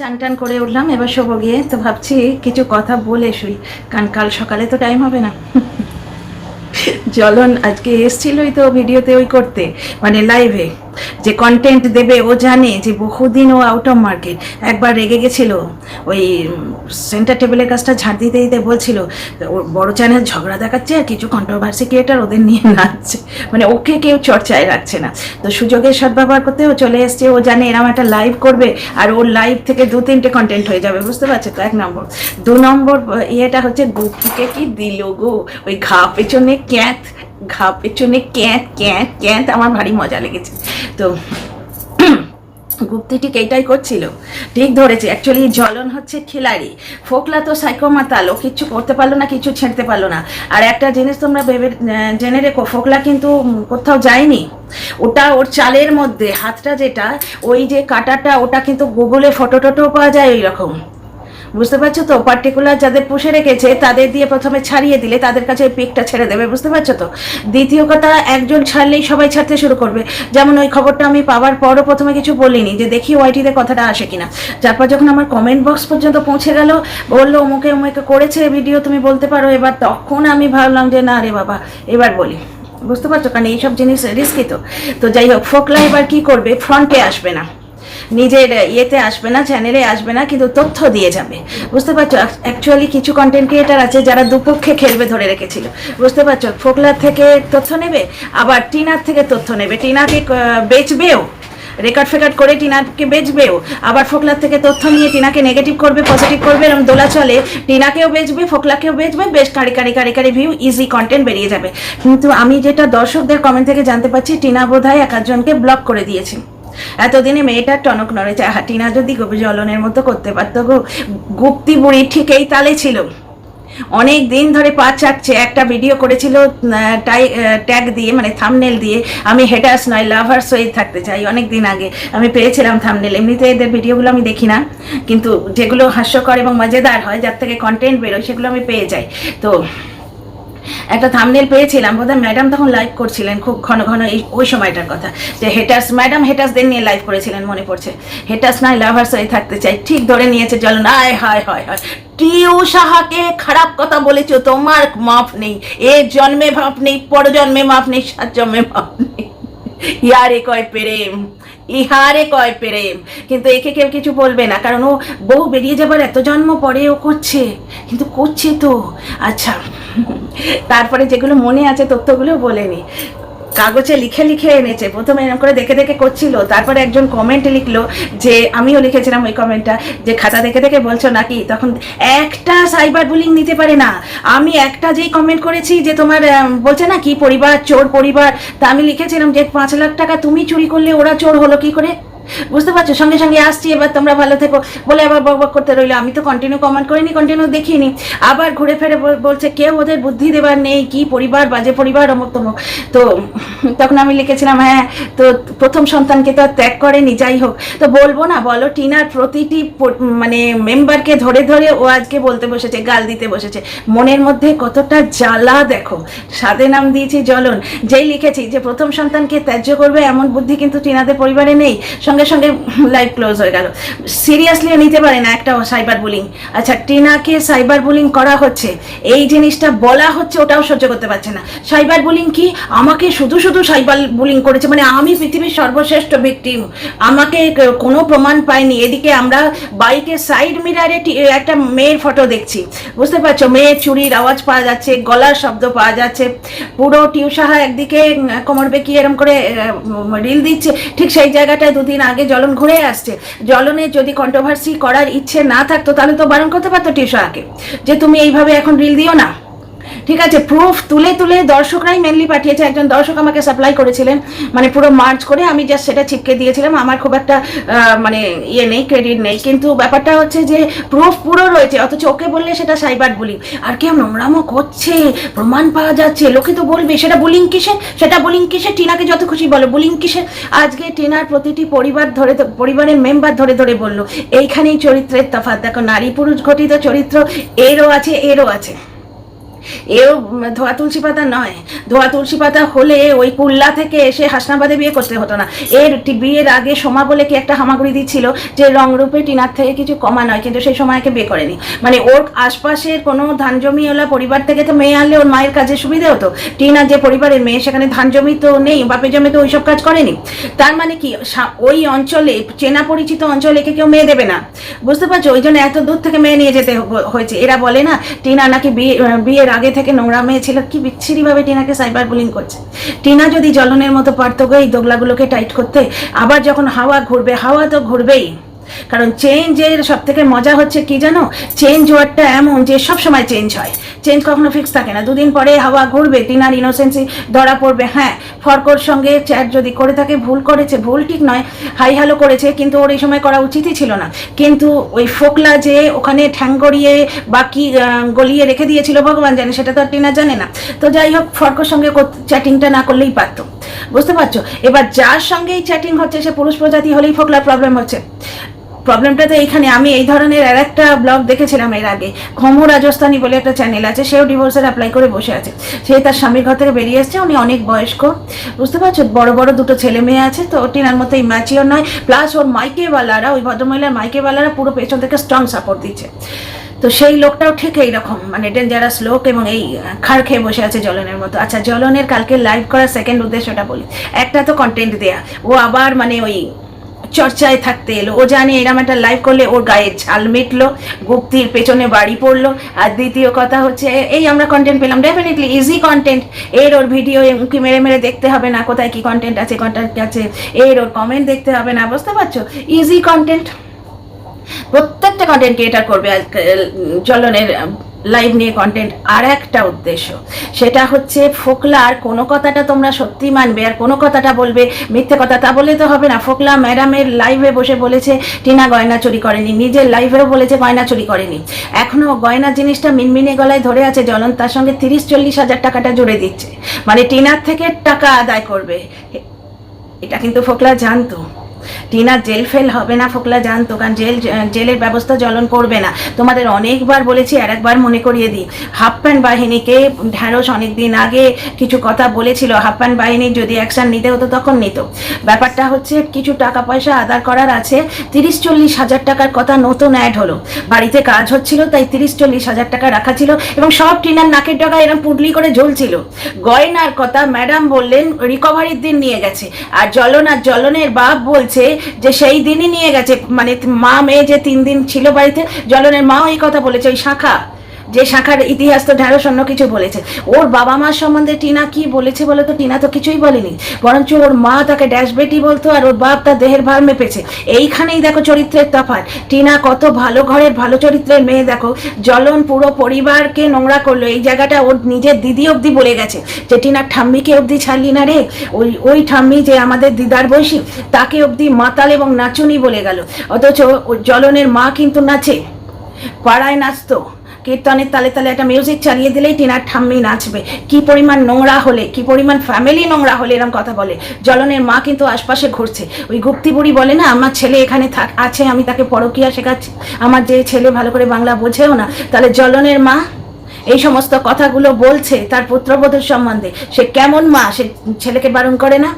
চান টান করে উঠলাম, এবার শোবো গিয়ে। তো ভাবছি কিছু কথা বলে শুই, কারণ কাল সকালে তো টাইম হবে না। জলন আজকে এসছিলই তো ভিডিওতে ওই করতে মানে লাইভে যে কন্টেন্ট দেবে, ও জানে যে বহুদিন ও আউট অফ মার্কেট একবার রেগে গেছিল, ওই সেন্টার টেবিলের কাজটা ঝাড় দিতে দিতে বলছিল, ওর বড় চ্যানেল ঝগড়া দেখাচ্ছে আর কিছু কন্ট্রোভার্সি ক্রিয়েটার ওদের নিয়ে নাচছে। মানে ওকে কেউ চর্চায় রাখছে না। তো সুযোগের সদ্ব্যবহার করতে ও চলে এসছে, ও জানে এরম একটা লাইভ করবে আর ওর লাইভ থেকে দু তিনটে কন্টেন্ট হয়ে যাবে, বুঝতে পারছ তো? এক নম্বর। দু নম্বর ইয়েটা হচ্ছে গুপিকে কি দিল গো? ওই ঘা পেছনে ক্যাঁত ঘা পেছনে ক্যাঁত ক্যাঁত ক্যাঁত, আমার ভারী মজা লেগেছে। তো গুপ্তি ঠিক এইটাই করছিল। ঠিক ধরেছে অ্যাকচুয়ালি জ্বলন হচ্ছে খিলাড়ি ফোকলা তো সাইকো মাতাল ও কিচ্ছু করতে পারল না কিছু ছেড়তে পারল না। আর একটা জিনিস তোমরা ভেবে জেনে রেখো, ফোকলা কিন্তু কোথাও যায়নি। ওটা ওর চালের মধ্যে, হাতটা যেটা, ওই যে কাটাটা, ওটা কিন্তু গুগলে ফটো টটো পাওয়া যায় ওই রকম বুঝতে পারছ তো? পার্টিকুলার যাদের পুষে রেখেছে, তাদের দিয়ে প্রথমে ছাড়িয়ে দিলে তাদের কাছে ওই পিকটা ছেড়ে দেবে, বুঝতে পারছ তো? দ্বিতীয় কথা, একজন ছাড়লেই সবাই ছাড়তে শুরু করবে। যেমন ওই খবরটা আমি পাওয়ার পরও প্রথমে কিছু বলিনি, যে দেখি ওয়াইটিতে কথাটা আসে কিনা। তারপর যখন আমার কমেন্ট বক্স পর্যন্ত পৌঁছে গেল, বলল, অমুকে অমুকে করেছে ভিডিও তুমি বলতে পারো। এবার তখন আমি ভাবলাম যে, না রে বাবা, এবার বলি। বুঝতে পারছ? কারণ এইসব জিনিস রিস্কি তো। তো যাই হোক, ফোকলা এবার কী করবে? ফ্রন্টে আসবে না। নিজের ইয়েতে আসবে না চ্যানেলে আসবে না, কিন্তু তথ্য দিয়ে যাবে। বুঝতে পারছ? অ্যাকচুয়ালি কিছু কন্টেন্ট ক্রিয়েটার আছে যারা দুপক্ষে খেলবে ধরে রেখেছিল। বুঝতে পারছ? ফোকলার থেকে তথ্য নেবে, আবার টিনার থেকে তথ্য নেবে। টিনাকে বেচবেও। রেকর্ড ফেকর্ড করে টিনাকে বেচবেও। আবার ফোকলার থেকে তথ্য নিয়ে টিনাকে নেগেটিভ করবে পজিটিভ করবে এরকম দোলা চলে। টিনাকেও বেচবে, ফোকলাকেও বেচবে, বেশ কারি কারি কারি কারি ভিউ ইজি কন্টেন্ট বেরিয়ে যাবে। কিন্তু আমি যেটা দর্শকদের কমেন্ট থেকে জানতে পারছি, টিনা বোধহয় এক একজনকে ব্লক করে দিয়েছে। এতদিনে মেয়েটার টনক নড়েছে আহা টিনা যদি গোপী জলনের মতো করতে পারত গো, গুপ্তি বুড়ি ঠিক এই তালে ছিল। অনেক দিন ধরে পা চাটছে, একটা ভিডিও করেছিল টাই ট্যাগ দিয়ে মানে থামনেল দিয়ে, আমি হেটার্স নয় লাভার্স হয়ে থাকতে চাই অনেক দিন আগে। আমি পেয়েছিলাম থামনেল এমনিতে এদের ভিডিওগুলো আমি দেখি না, কিন্তু যেগুলো হাস্যকর এবং মজাদার হয়, যার থেকে কন্টেন্ট বেরোয়, সেগুলো আমি পেয়ে যাই। তো একটা থামনেল পেয়েছিলাম, বোধহয় ম্যাডাম তখন লাইভ করছিলেন খুব ঘন ঘন এই, ওই সময়টার কথা। যে হেটার্স ম্যাডাম হেটার্সদের নিয়ে লাইভ করেছিলেন মনে পড়ছে। হেটার্স নয় লাভার্স হয়ে থাকতে চাই। ঠিক ধরে নিয়েছে চলো আয়, হায় হায় হায়। টিউ সাহাকে খারাপ কথা বলেছ, তোমার মাপ নেই। এ জন্মে মাপ নেই, পরজন্মে মাপ নেই, সাত জন্মে মাপ নেই। ইয়ারে কয় প্রেম। ইহারে কয় প্রেম। কিন্তু একে কেউ কিছু বলবে না, কারণ ও বউ বেরিয়ে যাবার এত জন্ম পরে ও করছে। কিন্তু করছে তো। আচ্ছা তারপরে যেগুলো মনে আছে তথ্যগুলো বলেনি কাগজে লিখে লিখে এনেছে। প্রথমে এরকম করে দেখে দেখে করছিল, তারপরে একজন কমেন্ট লিখলো যে, আমিও লিখেছিলাম ওই কমেন্টটা যে খাতা দেখে দেখে বলছো নাকি? তখন একটা সাইবার বুলিং নিতে পারে না। আমি একটা যেই কমেন্ট করেছি যে তোমার বলছে না কি পরিবার, চোর পরিবার, তা আমি লিখেছিলাম যে, পাঁচ লাখ টাকা তুমি চুরি করলে ওরা চোর হলো কি করে? বুঝতে পারছ? সঙ্গে সঙ্গে আসছি, এবার তোমরা ভালো থেকো। বলে আবার বক বক করতে রইল। আমি তো কন্টিনিউ কমেন্ট করিনি কন্টিনিউ দেখিনি। আবার ঘুরে ফিরে বল- বলছে, কেউ ওদের বুদ্ধি দেবার নেই। কি পরিবার? বাজে পরিবার অমুক তমুক তো তখন আমি লিখেছিলাম হ্যাঁ তো প্রথম সন্তানকে তো আর ত্যাগ করেনি, যাই হোক। তো বলব না, বলো, টিনার প্রতিটি মানে মেম্বারকে ধরে ধরে ও আজকে বলতে বসেছে, গাল দিতে বসেছে। মনের মধ্যে কতটা জ্বালা দেখো। সাদে নাম দিয়েছি, জ্বলন। যেই লিখেছি যে, প্রথম সন্তানকে ত্যায্য করবে, এমন বুদ্ধি কিন্তু টিনাদের পরিবারে নেই। সঙ্গে সঙ্গে লাইভ ক্লোজ হয়ে গেল। সিরিয়াসলিও নিতে পারে না একটা সাইবার বুলিং আচ্ছা টিনাকে সাইবার বুলিং করা হচ্ছে, এই জিনিসটা বলা হচ্ছে, ওটাও সহ্য করতে পারছে না। সাইবার বুলিং কি? আমাকে শুধু শুধু সাইবার বুলিং করেছে মানে আমি পৃথিবীর সর্বশ্রেষ্ঠ ভিকটিম আমাকে কোনো প্রমাণ পাইনি। এদিকে আমরা বাইকের সাইড মিরারে একটা মেয়ের ফটো দেখছি। বুঝতে পারছ? মেয়ের চুরির আওয়াজ পাওয়া যাচ্ছে, গলার শব্দ পাওয়া যাচ্ছে। পুরো টিউসাহা একদিকে কোমর বেঁকিয়ে এরম করে রিল দিচ্ছে। ঠিক সেই জায়গাটায় দুদিন আগে জলন ঘুরে আসছে। জলনে যদি কন্ট্রোভার্সি করার ইচ্ছে না থাকতো, তাহলে তো বারণ করতে পারতো টিউসাহাকে যে তুমি এইভাবে এখন রিল দিও না। ঠিক আছে প্রুফ তুলে তুলে দর্শকরাই মেনলি পাঠিয়েছে। একজন দর্শক আমাকে সাপ্লাই করেছিলেন মানে পুরো মার্চ করে আমি জাস্ট সেটা চিপকে দিয়েছিলাম। আমার খুব একটা মানে ইয়ে নেই ক্রেডিট নেই। কিন্তু ব্যাপারটা হচ্ছে যে প্রুফ পুরো রয়েছে, অথচ ওকে বললে সেটা সাইবার বুলিং আর কেউ নোংরামো করছে? প্রমাণ পাওয়া যাচ্ছে। লোকে তো বলবে, সেটা বুলিং কিসে সেটা বুলিং কিসে টিনাকে যত খুশি বলো বুলিং কিসে আজকে টিনার প্রতিটি পরিবার ধরে পরিবারের মেম্বার ধরে ধরে বলল, এইখানেই চরিত্রের তফাৎ। দেখো নারী পুরুষ ঘটিত চরিত্র, এরও আছে এরও আছে। এও ধোয়া তুলসী পাতা নয়। ধোয়া তুলসী পাতা হলে ওই কুল্লা থেকে এসে হাসনাবাদে বিয়ে করতে হতো না। এর বিয়ের আগে সোমা বলে কি একটা হামাগুড়ি দিচ্ছিল যে রংরূপে টিনার থেকে কিছু কমা নয়, কিন্তু সেই সময়কে বিয়ে করেনি। মানে ওর আশপাশের কোনো ধান জমিওয়ালা পরিবার থেকে তো মেয়ে আনলে ওর মায়ের কাজে সুবিধে হতো। টিনা যে পরিবারের মেয়ে, সেখানে ধান জমি তো নেই, বাপের জমি তো ওইসব কাজ করেনি। তার মানে কি ওই অঞ্চলে, চেনা পরিচিত অঞ্চলে একে কেউ মেয়ে দেবে না। বুঝতে পারছ? ওই জন্য এত দূর থেকে মেয়ে নিয়ে যেতে হয়েছে। এরা বলে না, টিনা নাকি বিয়ে বিয়ের আগে থেকে নোংরা মেয়ে ছিল, কি বিচ্ছিরিভাবে টিনাকে সাইবার বুলিং করছে। টিনা যদি জলনের মতো পারত এই দোগলাগুলোকে টাইট করতে, আবার যখন হাওয়া ঘুরবে, হাওয়া তো ঘুরবেই। কারণ চেঞ্জের সব থেকে মজা হচ্ছে কি জানো? চেঞ্জ ওয়ার্ডটা এমন যে সব সময় চেঞ্জ হয়। চেঞ্জ কখনো ফিক্স থাকে না। দুদিন পরে হাওয়া ঘুরবে, টিনার ইনোসেন্সি ধরা পড়বে। হ্যাঁ ফরকর সঙ্গে চ্যাট যদি করে থাকে, ভুল করেছে, ভুল ঠিক নয়, হাই হ্যালো করেছে, কিন্তু ওর এই সময় করা উচিতই ছিল না। কিন্তু ওই ফোকলা যে ওখানে ঠ্যাং গড়িয়ে বা কি গলিয়ে রেখে দিয়েছিল ভগবান জানে, সেটা তো আর টিনা জানে না। তো যাই হোক, ফরকর সঙ্গে চ্যাটিংটা না করলেই পারতো। বুঝতে পারছ? এবার যার সঙ্গেই চ্যাটিং হচ্ছে, সে পুরুষ প্রজাতি হলেই ফোকলার প্রবলেম হচ্ছে। প্রবলেমটা তো এইখানে। আমি এই ধরনের আর একটা ব্লগ দেখেছিলাম এর আগে। খমু রাজস্থানী বলে একটা চ্যানেল আছে, সেও ডিভোর্সের অ্যাপ্লাই করে বসে আছে। সে তার স্বামীর ঘর থেকে বেরিয়ে এসছে, উনি অনেক বয়স্ক। বুঝতে পারছ? বড় বড় দুটো ছেলে মেয়ে আছে, তো টিনার মতো ম্যাচিওর নয়। প্লাস ওর মাইকেওয়ালারা ওই ভদ্রমহিলার মাইকেওয়ালারা পুরো পেছন থেকে স্ট্রং সাপোর্ট দিচ্ছে। তো সেই লোকটাও ঠিক এইরকম মানে ডেঞ্জারাস লোক এবং এই খাড় খেয়ে বসে আছে জ্বলনের মতো। আচ্ছা জ্বলনের কালকে লাইভ করার সেকেন্ড উদ্দেশ্যটা বলি। একটা তো কন্টেন্ট দেয়া। ও আবার মানে ওই চর্চায় থাকতে এলো। ও জানে এরম একটা লাইভ করলে ওর গায়ে ঝাল মিটলো, গুপ্তির পেছনে বাড়ি পড়ল। আর দ্বিতীয় কথা হচ্ছে, এই আমরা কন্টেন্ট পেলাম। ডেফিনেটলি ইজি কন্টেন্ট এর ওর ভিডিও উঁকি মেরে মেরে দেখতে হবে না কোথায় কি কন্টেন্ট আছে কন্টেন্ট আছে। এর ওর কমেন্ট দেখতে হবে না, বুঝতে পারছ? ইজি কন্টেন্ট প্রত্যেকটা কন্টেন্ট ক্রিয়েটার করবে চলনের লাইভ নিয়ে কন্টেন্ট আর একটা উদ্দেশ্য। সেটা হচ্ছে ফোকলার কোনো কথাটা তোমরা সত্যি মানবে আর কোনো কথাটা বলবে মিথ্যে কথা, তা বলে তো হবে না। ফোকলা ম্যাডামের লাইভে বসে বলেছে, টিনা গয়না চুরি করেনি। নিজের লাইভেও বলেছে, গয়না চুরি করেনি। এখনও গয়না জিনিসটা মিনমিনে গলায় ধরে আছে জ্বলন তার সঙ্গে তিরিশ চল্লিশ হাজার টাকাটা জুড়ে দিচ্ছে। মানে টিনার থেকে টাকা আদায় করবে। এটা কিন্তু ফোকলা জানতো। টিনা জেল ফেল হবে না, ফোকলা জানতো কারণ জেল জেলের ব্যবস্থা জ্বলন করবে না। তোমাদের অনেকবার বলেছি, আর একবার মনে করিয়ে দিই হাফ প্যান্ট বাহিনীকে ঢ্যাঁড়স অনেক দিন আগে কিছু কথা বলেছিল হাফ প্যান্ট বাহিনী যদি অ্যাকশন নিতে হতো তখন নিত। ব্যাপারটা হচ্ছে, কিছু টাকা পয়সা আদার করার আছে, তিরিশ চল্লিশ হাজার টাকার কথা নতুন অ্যাড হলো। বাড়িতে কাজ হচ্ছিল, তাই তিরিশ চল্লিশ হাজার টাকা রাখা ছিল এবং সব টিনার নাকের ডগা এরকম পুডলি করে ঝুলছিল গয়নার কথা ম্যাডাম বললেন রিকভারির দিন নিয়ে গেছে। আর জ্বলন আর জ্বলনের বাপ বলছে যে সেই দিনই নিয়ে গেছে মানে মা মেয়ে যে তিন দিন ছিল বাড়িতে জলনের মাও এই কথা বলেছে, ওই শাখা। যে শাখার ইতিহাস তো ঢেঁড়স অন্য কিছু বলেছে। ওর বাবা মার সম্বন্ধে টিনা কি বলেছে বলে তো? টিনা তো কিছুই বলেনি। বরঞ্চ ওর মা তাকে ড্যাশ বেটি বলতো আর ওর বাপ তার দেহের ভার মেপেছে। এইখানেই দেখো চরিত্রের তফাৎ। টিনা কত ভালো ঘরের ভালো চরিত্রের মেয়ে, দেখো। জলন পুরো পরিবারকে নোংরা করল। এই জায়গাটা ওর নিজের দিদি অবধি বলে গেছে যে টিনার ঠাম্মিকে অবধি ছাড়লি না রে? ওই ওই ঠাম্মি যে আমাদের দিদার বয়সী, তাকে অবধি মাতাল এবং নাচুনি বলে গেল। অথচ ও, জ্বলনের মা কিন্তু নাচে। পাড়ায় নাচতো। কীর্তনের তালে তালে একটা মিউজিক চালিয়ে দিলেই টিনার ঠাম্মি নাচবে। কি পরিমাণ নোংরা হলে, কি পরিমাণ ফ্যামিলি নোংরা হলে এরকম কথা বলে। জলনের মা কিন্তু আশপাশে ঘুরছে। ওই গুপ্তি বুড়ি বলে না, আমার ছেলে এখানে থাক, আছে, আমি তাকে পরকিয়া শেখাচ্ছি। আমার যে ছেলে ভালো করে বাংলা বোঝেও না, তাহলে জলনের মা এই সমস্ত কথাগুলো বলছে তার পুত্রবধূর সম্বন্ধে। সে কেমন মা? সে ছেলেকে বারণ করে না?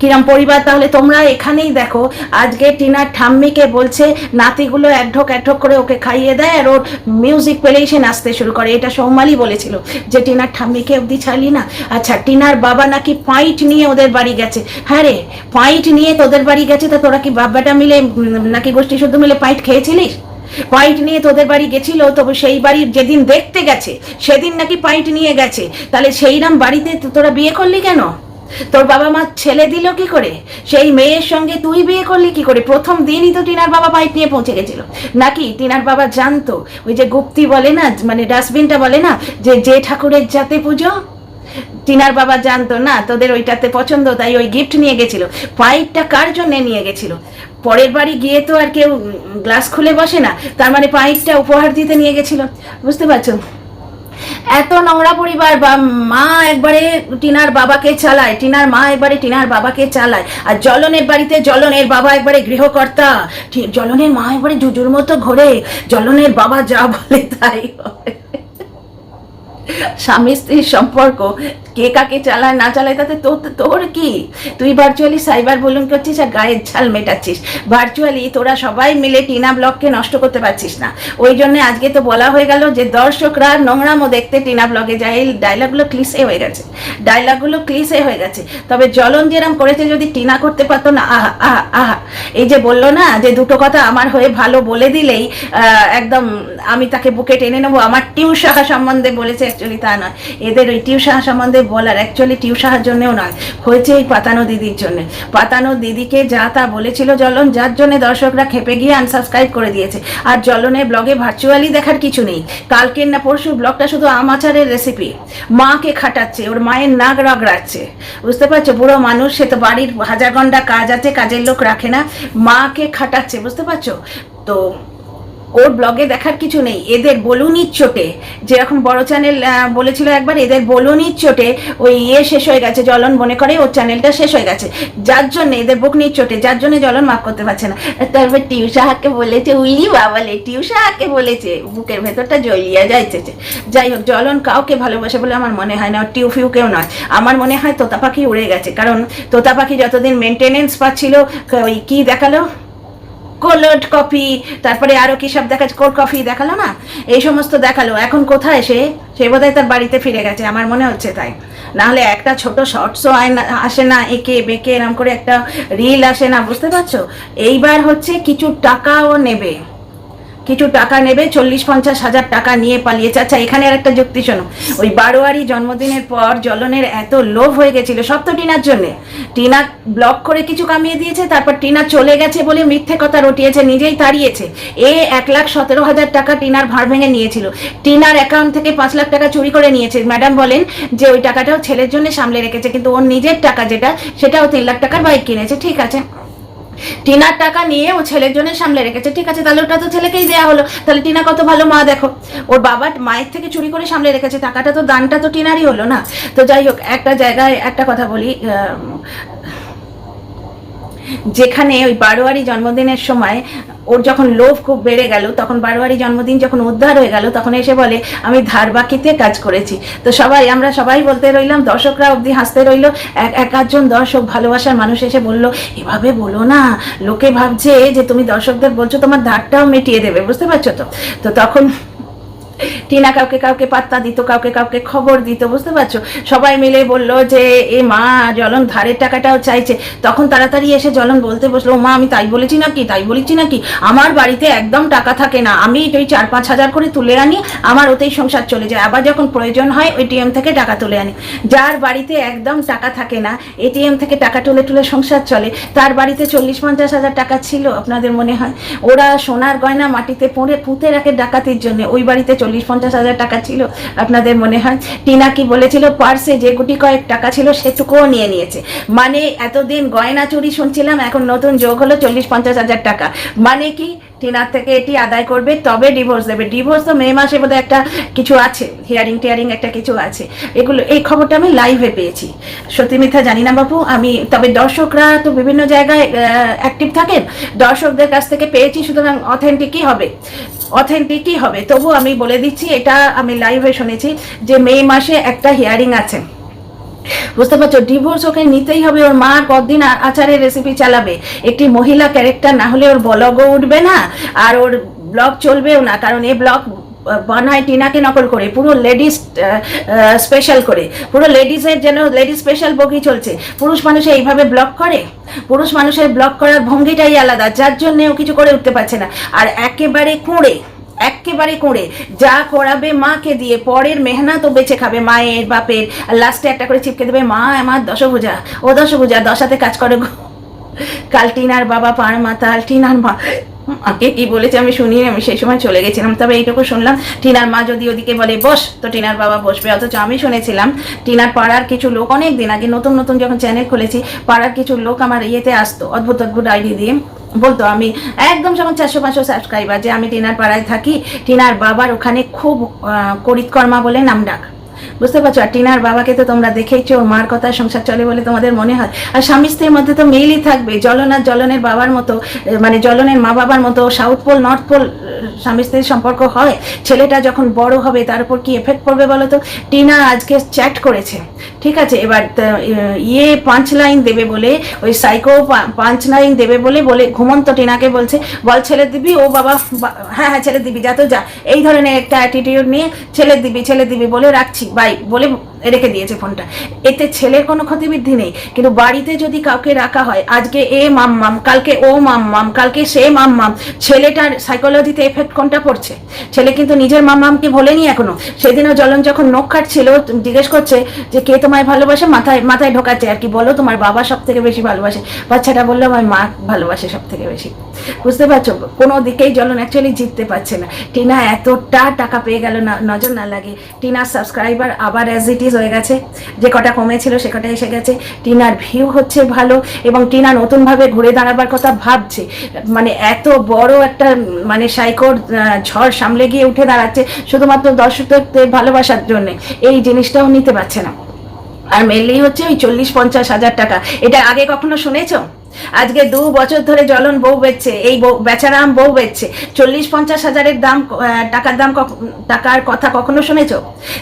কিরম পরিবার, তাহলে তোমরা এখানেই দেখো। আজকে টিনার ঠাম্মিকে বলছে, নাতিগুলো এক ঢোক এক ঢোক করে ওকে খাইয়ে দেয় আর ওর মিউজিক পেলেই সে নাচতে শুরু করে। এটা সৌমালি বলেছিল যে, টিনার ঠাম্মিকে অবধি ছাড়লি না। আচ্ছা টিনার বাবা নাকি পাইট নিয়ে ওদের বাড়ি গেছে? হ্যাঁ রে পাইট নিয়ে তোদের বাড়ি গেছে তা তোরা কি বাব্বাটা মিলে নাকি গোষ্ঠী শুদ্ধ মিলে পাইট খেয়েছিলিস? পাইট নিয়ে তোদের বাড়ি গেছিল, তবে সেই বাড়ির যেদিন দেখতে গেছে, সেদিন নাকি পাইট নিয়ে গেছে। তাহলে সেইরাম বাড়িতে তোরা বিয়ে করলি কেন? তোর বাবা মা ছেলে দিল কি করে? সেই মেয়ের সঙ্গে তুই বিয়ে করলি কি করে? প্রথম দিনই তো টিনার বাবা পাইপ নিয়ে পৌঁছে গেছিল। নাকি টিনার বাবা জানতো? ওই যে গুপ্তি বলে না মানে ডাস্টবিনটা বলে না, যে যে ঠাকুরের যাতে পুজো? টিনার বাবা জানতো, না, তোদের ওইটাতে পছন্দ, তাই ওই গিফট নিয়ে গেছিল। পাইপটা কার জন্য নিয়ে গেছিল? পরের বাড়ি গিয়ে তো আর কেউ গ্লাস খুলে বসে না, তার মানে পাইপটা উপহার দিতে নিয়ে গেছিল। বুঝতে পারছ? এত নোংরা পরিবার, বা মা একবারে টিনার বাবাকে চালায়, টিনার মা একবারে টিনার বাবাকে চালায়, আর জলনের বাড়িতে জলনের বাবা একবারে গৃহকর্তা জলনের মা একবারে জুজুর মতো ঘোরে, জলনের বাবা যা বলে তাই হয়। স্বামী স্ত্রীর সম্পর্ক, কে কাকে চালায়, না চালায়, তাতে তোর তোর কি? তুই ভার্চুয়ালি সাইবার বলুন করছিস আর গায়ের ঝাল মেটাচ্ছিস। ভার্চুয়ালি তোরা সবাই মিলে টিনা ব্লগকে নষ্ট করতে পারছিস না। ওই জন্য আজকে তো বলা হয়ে গেল যে দর্শকরা নোংরামো দেখতে টিনা ব্লগে যায়। এই ডায়লগগুলো ক্লিসে হয়ে গেছে। ডায়লগগুলো ক্লিসে হয়ে গেছে। তবে জ্বলন যেরম করেছে যদি টিনা করতে পারতো না, আহা আহা আহা। এই যে বলল না যে দুটো কথা আমার হয়ে ভালো বলে দিলেই একদম আমি তাকে বুকে টেনে নেব। আমার টিউ সাহা সম্বন্ধে বলেছে অ্যাকচুয়ালি তা নয়। এদের ওই টিউ সাহা সম্বন্ধে বলার অ্যাকচুয়ালি টিউ সাহার জন্যও নয়, হয়েছে এই পাতানো দিদির জন্য। পাতানো দিদিকে যা তা বলেছিল জ্বলন যার জন্য দর্শকরা খেপে গিয়ে আনসাবস্ক্রাইব করে দিয়েছে। আর জ্বলনের ব্লগে ভার্চুয়ালি দেখার কিছু নেই। কালকের না পরশুর ব্লগটা শুধু আমাচারের রেসিপি মাকে খাটাচ্ছে, ওর মায়ের নাক রগড়াচ্ছে। বুঝতে পারছ? বুড়ো মানুষ, সে তো বাড়ির হাজার ঘণ্টা কাজ আছে, কাজের লোক রাখে না। মাকে খাটাচ্ছে, বুঝতে পারছ? তো ওর ব্লগে দেখার কিছু নেই। এদের বলুনির চোটে যেরকম বড় চ্যানেল বলেছিল একবার, এদের বলুনির চোটে ওই ইয়ে শেষ হয়ে গেছে জলন মনে করে, ওর চ্যানেলটা শেষ হয়ে গেছে। যার জন্য, এদের বুক বকনির চোটে যার জন্য জলন মাফ করতে পারছে না। তারপর টিউসাহাকে বলেছে, উইলি বাবালে টিউসাহাকে বলেছে, বুকের ভেতরটা জ্বলিয়া যাইতেছে যাই হোক জলন কাউকে ভালোবাসে বলে আমার মনে হয় না টিউ ফিউ কেউ নয়। আমার মনে হয় তোতা পাখি উড়ে গেছে। কারণ তোতা পাখি যতদিন মেনটেনেন্স পাচ্ছিল ওই কি দেখাল? কোল্ড কফি তারপরে আরও কী সব দেখাচ্ছে কোল্ড কফি দেখাল না? এই সমস্ত দেখাল। এখন কোথায় সে? সে বোধহয় তার বাড়িতে ফিরে গেছে, আমার মনে হচ্ছে তাই। নাহলে একটা ছোট শর্টসও আয় না আসে না, একে বেঁকে এরম করে একটা রিল আসে না, বুঝতে পারছ? এইবার হচ্ছে কিছু টাকাও নেবে। কিছু টাকা নেবে, চল্লিশ পঞ্চাশ হাজার টাকা নিয়ে পালিয়েছে। আচ্ছা এখানে আর একটা যুক্তি শোনো। ওই বারোয়ারি জন্মদিনের পর জলনের এত লোভ হয়ে গেছিল, সব তো টিনার জন্যে। টিনা ব্লক করে কিছু কামিয়ে দিয়েছে, তারপর টিনা চলে গেছে বলে মিথ্যে কথা রটিয়েছে, নিজেই তাড়িয়েছে। এ এক লাখ সতেরো হাজার টাকা টিনার ভার ভেঙে নিয়েছিল। টিনার অ্যাকাউন্ট থেকে পাঁচ লাখ টাকা চুরি করে নিয়েছে। ম্যাডাম বলেন যে ওই টাকাটাও ছেলের জন্য সামলে রেখেছে, কিন্তু ওর নিজের টাকা যেটা, সেটাও তিন লাখ টাকার বাইক কিনেছে। ঠিক আছে। টিনার টাকা নিয়ে ও ছেলের জন্য সামলে রেখেছে। ঠিক আছে, তাহলে ওটা তো ছেলেকেই দেওয়া হলো। তাহলে টিনা কত ভালো মা, দেখো। ওর বাবার মায়ের থেকে চুরি করে সামলে রেখেছে। টাকাটা তো, দানটা তো টিনারই হলো না। তো যাই হোক, একটা জায়গায় একটা কথা বলি যেখানে ওই বারোয়ারি জন্মদিনের সময় ওর যখন লোভ খুব বেড়ে গেল, তখন বারোয়ারি জন্মদিন যখন উদ্ধার হয়ে গেল, তখন এসে বলে, আমি ধার বাকিতে কাজ করেছি। তো সবাই, আমরা সবাই বলতে রইলাম, দর্শকরা অবধি হাসতে রইল। এক এক আধজন দর্শক, ভালোবাসার মানুষ এসে বলল, এভাবে বলো না, লোকে ভাবছে যে তুমি দর্শকদের বলছো, তোমার ধারটাও মিটিয়ে দেবে। বুঝতে পারছ তো? তো তখন টিনা কাউকে কাউকে পাত্তা দিত, কাউকে কাউকে খবর দিত, বুঝতে পারছ? সবাই মিলে বলল যে, এ মা, জলন ধারের টাকাটাও চাইছে। তখন তাড়াতাড়ি এসে জলন বলতে বসল, মা, আমি তাই বলেছি নাকি? তাই বলেছি নাকি? আমার বাড়িতে একদম টাকা থাকে না। আমি ওই চার পাঁচ হাজার করে তুলে আনি, আমার ওতেই সংসার চলে যায়। আবার যখন প্রয়োজন হয় এটিএম থেকে টাকা তুলে আনি। যার বাড়িতে একদম টাকা থাকে না এটিএম থেকে টাকা তুলে তুলে সংসার চলে। তার বাড়িতে চল্লিশ পঞ্চাশ হাজার টাকা ছিল, আপনাদের মনে হয়? ওরা সোনার গয়না মাটিতে পড়ে, পুঁতে রাখে ডাকাতির জন্য। ওই বাড়িতে চল্লিশ পঞ্চাশ হাজার টাকা ছিল। আপনাদের মনে হয়? টিনা কি বলেছিল, পার্সে যে গুটি কয়েক টাকা ছিল, সেটুকুও নিয়ে নিয়েছে। মানে এতদিন গয়না চুরি শুনছিলাম, এখন নতুন যোগ হলো চল্লিশ পঞ্চাশ হাজার টাকা। মানে কি টিনার থেকে এটি আদায় করবে, তবে ডিভোর্স দেবে। ডিভোর্স তো মে মাসে বোধহয় একটা কিছু আছে হিয়ারিং টিয়ারিং একটা কিছু আছে। এগুলো, এই খবরটা আমি লাইভে পেয়েছি। সত্যি মিথ্যা জানি না বাবু আমি, তবে দর্শকরা তো বিভিন্ন জায়গায় অ্যাক্টিভ থাকেন। দর্শকদের কাছ থেকে পেয়েছি, সুতরাং অথেন্টিকই হবে। অথেন্টিকই হবে। তবু আমি বলে দিচ্ছি, এটা আমি লাইভে শুনেছি যে মে মাসে একটা হিয়ারিং আছে। বুঝতে পারছ? ডিভোর্স ওকে নিতেই হবে। ওর মা কতদিন আ- আচারের রেসিপি চালাবে? একটি মহিলা ক্যারেক্টার না হলে ওর ব্লগও উঠবে না, আর ওর ব্লগ চলবেও না। কারণ এ ব্লগ বানায় টিনাকে নকল করে, পুরো লেডিস স্পেশাল করে। পুরো লেডিসের যেন লেডিস স্পেশাল বগি চলছে। পুরুষ মানুষ এইভাবে ব্লগ করে? পুরুষ মানুষের ব্লগ করার ভঙ্গিটাই আলাদা, যার জন্য ও কিছু করে উঠতে পারছে না। আর একেবারে কুঁড়ে একেবারে করে। যা করাবে মাকে দিয়ে, পরের মেহনত ও বেঁচে খাবে মায়ের বাপের। লাস্টে একটা করে চিপকে দেবে, মা, আমার দশভুজা, ও দশভুজা, দশাতে কাজ করে গো। কাল টিনার বাবা পাড় মাতাল, টিনার মা আগে কি বলেছে আমি শুনি আমি সেই সময় চলে গেছিলাম। তবে এইটুকু শুনলাম, টিনার মা যদি ওদিকে বলে, বস, তো টিনার বাবা বসবে। অথচ আমি শুনেছিলাম, টিনার পাড়ার কিছু লোক, অনেক দিন আগে নতুন নতুন যখন চ্যানেল খুলেছি, পাড়ার কিছু লোক আমার ইয়েতে আসতো, অদ্ভুত অদ্ভুত আইডি দিয়ে। বলতো, আমি একদম যখন চারশো পাঁচশো সাবস্ক্রাইবার যে আমি টিনার পাড়ায় থাকি, টিনার বাবার ওখানে খুব করিতকর্মা বলে নাম ডাক। বুঝতে পারছ? আর টিনার বাবাকে তো তোমরা দেখেইছো, ওর মার কথা সংসার চলে বলে তোমাদের মনে হয়। আর স্বামী স্ত্রীর মধ্যে তো মেলই থাকবে। জ্বলন আর জ্বলনের বাবার মতো মানে জলনের মা বাবার মতো সাউথ পোল, নর্থ পোল স্বামী স্ত্রীর সম্পর্ক হয়। ছেলেটা যখন বড় হবে, তার উপর কি এফেক্ট পড়বে বলো তো? টিনা আজকে চ্যাট করেছে। ঠিক আছে? এবার ইয়ে পাঁচ লাইন দেবে বলে, ওই সাইকো পাঁচ লাইন দেবে বলে বলে ঘুমন্ত টিনাকে বলছে, বল ছেলে দিবি, ও বাবা হ্যাঁ হ্যাঁ ছেলে দিবি, যা তো যা। এই ধরনের একটা অ্যাটিটিউড নিয়ে ছেলে দিবি ছেলে দিবি, বলে রাখছি। বাই বলে রেখে দিয়েছে ফোনটা। এতে ছেলের কোনো ক্ষতিবৃদ্ধি নেই, কিন্তু বাড়িতে যদি কাউকে রাখা হয়, আজকে এ মাম মাম, কালকে ও মাম মাম, কালকে সে মাম মাম, ছেলেটার সাইকোলজিতে এফেক্ট কোনটা পড়ছে? ছেলে কিন্তু নিজের মাম মামকে ভোলেনি এখনও। সেদিনও জলন যখন নখ কাটছিল, জিজ্ঞেস করছে যে, কে তোমায় ভালোবাসে? মাথায় মাথায় ঢোকাচ্ছে। আর কি বলো, তোমার বাবা সব থেকে বেশি ভালোবাসে। বাচ্চাটা বলল, আমার মা ভালোবাসে সব থেকে বেশি। বুঝতে পারছ? কোনো দিকেই জলন অ্যাকচুয়ালি জিততে পারছে না। টিনা এতটা টাকা পেয়ে গেল, না, নজর না লাগে টিনার সাবস্ক্রাইবার আবার অ্যাজ ইট ইজ হয়ে গেছে। যে কটা কমেছিল সে কটা এসে গেছে। টিনার ভিউ হচ্ছে ভালো এবং টিনা নতুনভাবে ঘুরে দাঁড়াবার কথা ভাবছে। মানে এত বড় একটা মানে সাইকোর ঝড় সামলে গিয়ে উঠে দাঁড়াচ্ছে শুধুমাত্র দর্শকদের ভালোবাসার জন্যে। এই জিনিসটাও নিতে পারছে না। আর মেনলি হচ্ছে ওই চল্লিশ পঞ্চাশ হাজার টাকা। এটা আগে কখনো শুনেছো? আজকে দু বছর ধরে জ্বলন বউ বেচছে, এই বেচারাম বউ বেচছে। চল্লিশ পঞ্চাশ হাজারের দাম টাকার দাম টাকার কথা কখনো শুনেছো?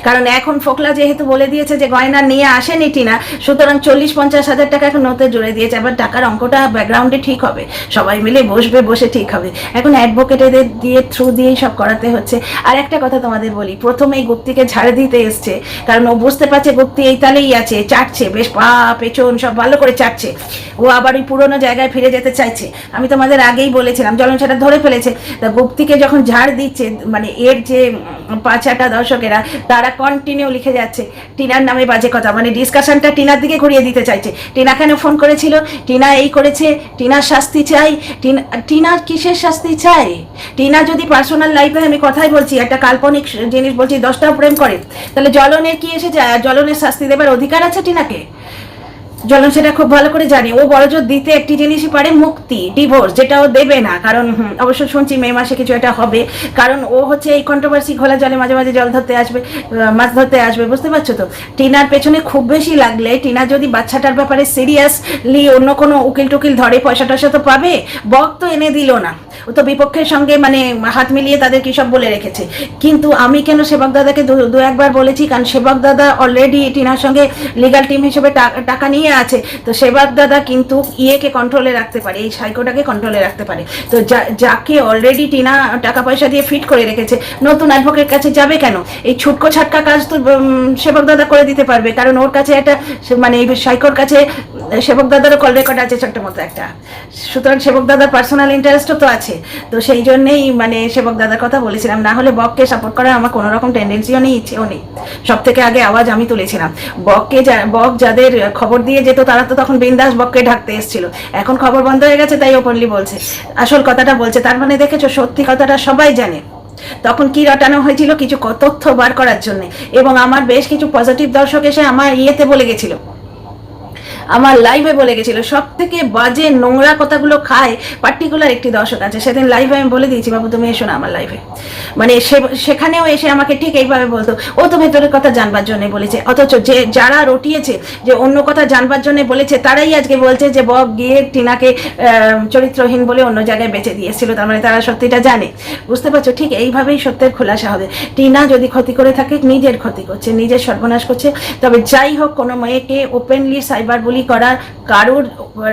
কারণ এখন ফোকলা যেহেতু বলে দিয়েছে যে গয়না নিয়ে আসেনি টিনা, সুতরাং চল্লিশ পঞ্চাশ হাজার টাকা এখন নতে জুড়ে দিয়েছে, আবার টাকার অঙ্কটা ব্যাকগ্রাউন্ডে ঠিক হবে। সবাই মিলে বসবে, বসে ঠিক হবে। এখন অ্যাডভোকেটেদের দিয়ে থ্রু দিয়েই সব করাতে হচ্ছে। আর একটা কথা তোমাদের বলি প্রথমে এই গুপ্তিকে ঝাড়ে দিতে এসছে, কারণ ও বুঝতে পারছে গুপ্তি এই তালেই আছে, চাটছে, বেশ পা, পেছন, সব ভালো করে চাটছে। ও আবার ওই পুরোনো জায়গায় ফিরে যেতে চাইছে। আমি তোমাদের আগেই বলেছিলাম জলন সেটা ধরে ফেলেছে। তা গুপ্তিকে যখন ঝাড় দিচ্ছে মানে এর যে পাঁচাটা দর্শকেরা, তারা কন্টিনিউ লিখে যাচ্ছে, টিনার নামে বাজে কথা। মানে ডিসকাশনটা টিনার দিকে ঘুরিয়ে দিতে চাইছে। টিনা কেন ফোন করেছিল? টিনা এই করেছে টিনার শাস্তি চাই, টিনা টিনার কিসের শাস্তি চাই টিনা যদি পার্সোনাল লাইফে আমি কথাই বলছি, একটা কাল্পনিক জিনিস বলছি, দশটাও প্রেম করে, তাহলে জলনের কি এসেছে? আর জলনের শাস্তি দেবার অধিকার আছে টিনাকে? জলন সেটা খুব ভালো করে জানে। ও বড়জোর দিতে একটি জিনিসই পারে মুক্তি ডিভোর্স যেটা ও দেবে না। কারণ অবশ্য শুনছি মে মাসে কিছু একটা হবে। কারণ ও হচ্ছে এই কন্ট্রোভার্সি ঘোলা জলে মাঝে মাঝে জল ধরতে আসবে মাছ ধরতে আসবে, বুঝতে পারছ তো? টিনার পেছনে খুব বেশি লাগলে টিনা যদি বাচ্চাটার ব্যাপারে সিরিয়াসলি অন্য কোনো উকিল টুকিল ধরে পয়সা টয়সা তো পাবে, বক তো এনে দিল না। ও তো বিপক্ষের সঙ্গে মানে হাত মিলিয়ে তাদের কি সব বলে রেখেছে। কিন্তু আমি কেন সেবক দাদাকে দু একবার বলেছি? কারণ সেবক দাদা অলরেডি টিনার সঙ্গে লিগাল টিম হিসেবে টাকা নিয়ে আছে। তো সেবক দাদা কিন্তু ইয়েকে কন্ট্রোলে রাখতে পারে, এই সাইকোটাকে কন্ট্রোলে রাখতে পারে। তো যাকে অলরেডি টিনা টাকা পয়সা দিয়ে ফিট করে রেখেছে, নতুন অ্যাডভোকেট কাছে যাবে কেন? এই ছুটকো ছাটকা কাজ তো সেবক দাদা করে দিতে পারবে। কারণ ওর কাছে একটা মানে সাইকোর কাছে সেবক দাদারও কল রেকর্ড আছে ছোট্ট মতো একটা। সুতরাং সেবক দাদার পার্সোনাল ইন্টারেস্টও তো আছে। তো সেই জন্যেই মানে সেবক দাদার কথা বলেছিলাম, না হলে বককে সাপোর্ট করার আমার কোনো রকম টেন্ডেন্সিও নেই, ইচ্ছেও নেই। সব থেকে আগে আওয়াজ আমি তুলেছিলাম। বককে বক যাদের খবর দিয়ে যেত, তারা তো তখন বিন্দাস বককে ঢাকতে এসেছিল। এখন খবর বন্ধ হয়ে গেছে, তাই ওপেনলি বলছে। আসল কথাটা বলছে, তার মানে দেখেছ, সত্যি কথাটা সবাই জানে। তখন কি রটানো হয়েছিল, কিছু তথ্য বার করার জন্য। এবং আমার বেশ কিছু পজিটিভ দর্শক এসে আমার ইয়েতে বলে গেছিল। আমার লাইভে বলে গেছিল সব থেকে বাজে নোংরা কথাগুলো খায় পার্টিকুলার একটি দর্শক আছে। সেদিন লাইভে আমি বলে দিয়েছি, বাবু, তুমি এসো না আমার লাইভে মানে সেখানেও এসে আমাকে ঠিক এইভাবে বলতো, ও তো ভেতরের কথা জানবার জন্য বলেছে, অথচ যে, যারা রটিয়েছে, যে অন্য কথা জানবার জন্য বলেছে, তারাই আজকে বলছে যে বক গিয়ে টিনাকে চরিত্রহীন বলে অন্য জায়গায় বেঁচে দিয়েছিল তার মানে তারা সত্যিটা জানে। বুঝতে পারছ? ঠিক এইভাবেই সত্যের খোলাসা হবে। টিনা যদি ক্ষতি করে থাকে, নিজের ক্ষতি করছে, নিজের সর্বনাশ করছে। তবে যাই হোক, কোনো মেয়েকে ওপেনলি সাইবার বুলি করার কারোর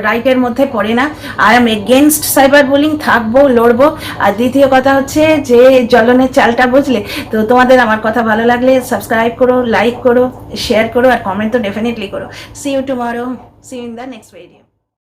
রাইটের মধ্যে পড়ে না। I am against cyber bullying থাকব, লড়বো। আর দ্বিতীয় কথা হচ্ছে যে জলনের চালটা বুঝলে, তো তোমাদের আমার কথা ভালো লাগলে সাবস্ক্রাইব করো লাইক করো শেয়ার করো, আর কমেন্ট তো ডেফিনেটলি করো। See you tomorrow see in the next video